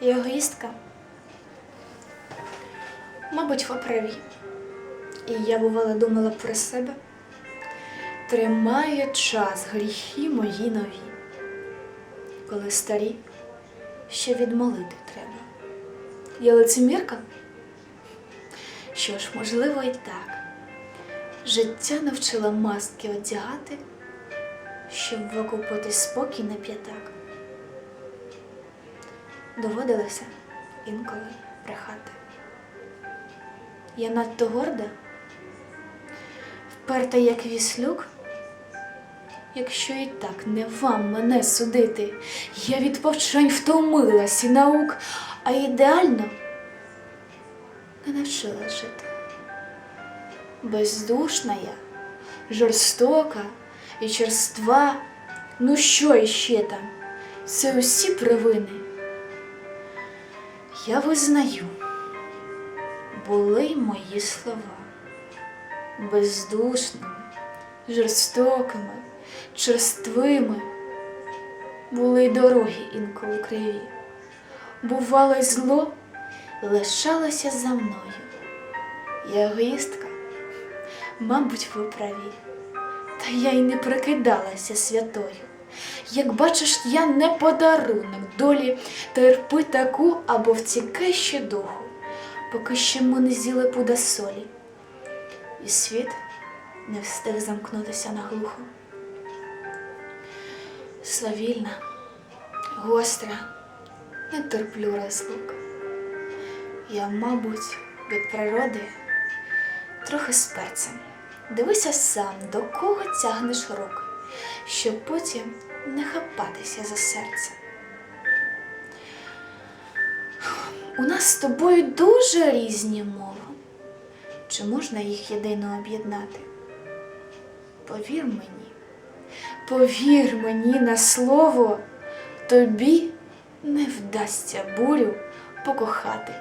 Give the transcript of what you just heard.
і егоїстка. Мабуть, ви праві. І я бувала думала про себе. Тримає час гріхи мої нові, коли старі ще відмолити треба. Я лицемірка? Що ж, можливо, і так. Життя навчила маски одягати, щоб викупити спокій на п'ятак. Доводилося інколи брехати. Я надто горда, вперта як віслюк. Якщо і так не вам мене судити, я від повчань втомилась і наук, а ідеально не навчила жити. Бездушна я, жорстока і черства, ну що іще там? Це усі провини. Я визнаю, були мої слова бездушними, жорстокими, черствими. Були й дороги інколи криві. Бувало й зло лишалося за мною. Я егоїстка, мабуть, ви праві. Та я й не прикидалася святою. Як бачиш, я не подарунок долі терпи таку або втікай ще духу, поки ще ми не з'їли пуда солі, і світ не встиг замкнутися наглухо. Свавільна, гостра, не терплю розлук. Я, мабуть, від природи трохи з перцем. Дивися сам, до кого тягнеш рук, щоб потім не хапатися за серце. У нас з тобою дуже різні мови. Чи можна їх єдино об'єднати? Повір мені, повір мені на слово, тобі не вдасться бурю покохати.